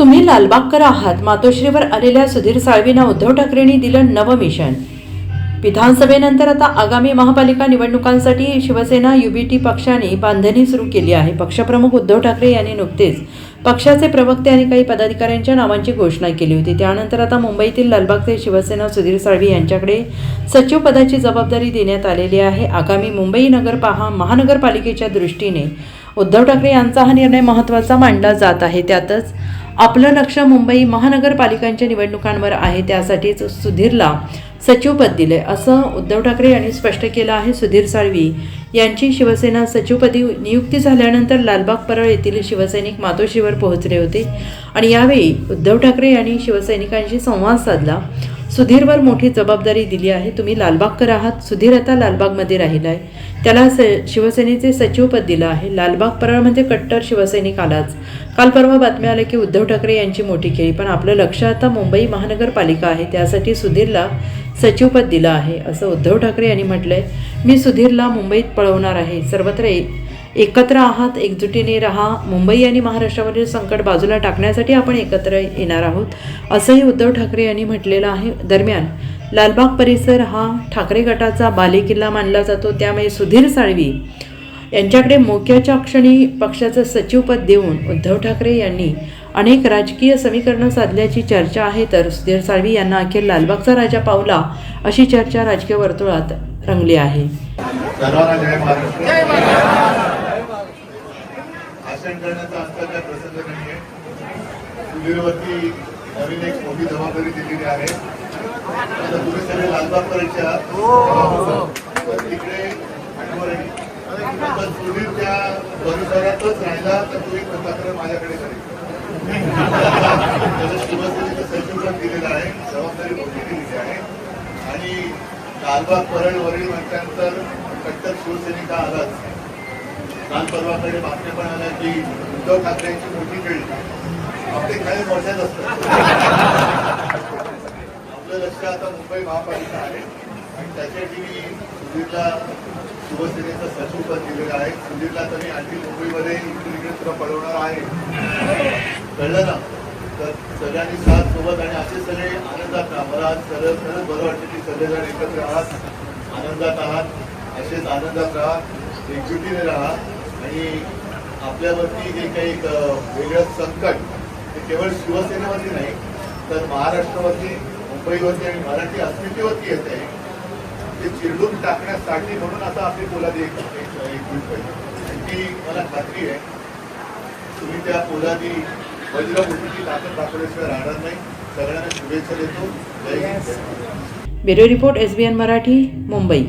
तुम्ही लालबागकर आहात. मातोश्रीवर आलेल्या सुधीर साळवींना उद्धव ठाकरेंनी दिलं नवं मिशन. विधानसभेनंतर आता आगामी महापालिका निवडणुकांसाठी शिवसेना युबीटी पक्षाने बांधणी सुरू केली आहे. पक्षप्रमुख उद्धव ठाकरे यांनी नुकतेच पक्षाचे प्रवक्ते आणि काही पदाधिकाऱ्यांच्या नावांची घोषणा केली होती. त्यानंतर आता मुंबईतील लालबागचे शिवसेना सुधीर साळवी यांच्याकडे सचिव पदाची जबाबदारी देण्यात आलेली आहे. आगामी मुंबई नगर पहा महानगरपालिकेच्या दृष्टीने उद्धव ठाकरे यांचा हा निर्णय महत्त्वाचा मानला जात आहे. त्यातच आपलं लक्ष मुंबई महानगरपालिकांच्या निवडणुकांवर आहे. त्यासाठीच सुधीरला सचिवपद दिले. असं उद्धव ठाकरे यांनी स्पष्ट केलं आहे. सुधीर साळवी यांची शिवसेना सचिवपदी नियुक्ती झाल्यानंतर लालबाग परळ येथील शिवसैनिक मातोश्रीवर पोहोचले होते. आणि यावेळी उद्धव ठाकरे यांनी शिवसैनिकांशी संवाद साधला. सुधीरवर मोठी जबाबदारी दिली आहे. तुम्ही लालबागकर आहात. सुधीर आता लालबागमध्ये राहिला आहे. त्याला स शिवसेनेचे सचिवपद दिलं आहे. लालबाग परळमध्ये म्हणजे कट्टर शिवसैनिक आलाच. काल परवा बातम्या आल्या की उद्धव ठाकरे यांची मोठी खेळी पण आपलं लक्ष आता मुंबई महानगरपालिका आहे. त्यासाठी सुधीरला सचिवपद दिलं आहे. असं उद्धव ठाकरे यांनी म्हटलंय. मी सुधीरला मुंबईत पळवणार आहे. सर्वत्र एकत्र आहात एकजुटीने राहा. मुंबई आणि महाराष्ट्रावरील संकट बाजूला टाकण्यासाठी आपण एकत्र येणार आहोत असंही उद्धव ठाकरे यांनी म्हटलेलं आहे. दरम्यान लालबाग परिसर हा ठाकरे गटाचा बालेकिल्ला मानला जातो. त्यामुळे सुधीर साळवी यांच्याकडे मोक्याच्या क्षणी पक्षाचं सचिवपद देऊन उद्धव ठाकरे यांनी अनेक राजकीय समीकरणं साधल्याची चर्चा आहे. तर सुधीर साळवी यांना अखेर लालबागचा राजा पावला अशी चर्चा राजकीय वर्तुळात रंगली आहे. जय महाराष्ट्र. भाषण करण्याचा आजचा काय प्रसंग नाहीये. सुधीरवरती नवीन एक मोठी जबाबदारी दिलेली आहे. आता तुम्ही सगळे लालबाग परीक्षा तर तिकडे आठवण आहे. आता सुधीर त्या परिसरातच राहिला तर तुम्ही तक्रार माझ्याकडे करेल शिवसेनेचं सचिवपद दिलेलं आहे जबाबदारी मोठी दिलेली आहे. आणि लालबाग परळ वरील म्हटल्यानंतर कट्टर शिवसैनिक हा आलाच. काल परवाकडे बातम्या पण आल्या की उद्धव ठाकरेंची मोठी खेळी. आपले काही मोठ्याच असतात. आपलं लक्ष आता मुंबई महापालिका आहे. आणि त्याच्यासाठी मी सुधीरला शिवसेनेचं सचिवपद दिलेलं आहे. सुधीरला तर मी आणखी मुंबईमध्ये इकडे तुला पळवणार आहे. कळलं ना? तर सगळ्यांनी साथ सोबत आणि असे सगळे आनंदात राहा. मला आज सरळ सरळ बरं वाटतं की सगळेजण एकत्र आहात आनंदात आहात. असेच आनंदात राहा. एकजुटीने राहा. आणि आपल्यावरती जे काही एक, वेगळं संकट ते केवळ शिवसेनेवरती नाही तर महाराष्ट्रावरती मुंबईवरती आणि मराठी अस्मितेवरती येत आहे. ते चिरडून टाकण्यासाठी म्हणून आता आपली पोलादी एक एक- ती मला खात्री आहे तुम्ही त्या पोलादी वज्रमुठीची ताकद दाखवल्याशिवाय राहणार नाही. सगळ्यांना शुभेच्छा देतो. जय Hind. Bureau report S B N Marathi Mumbai.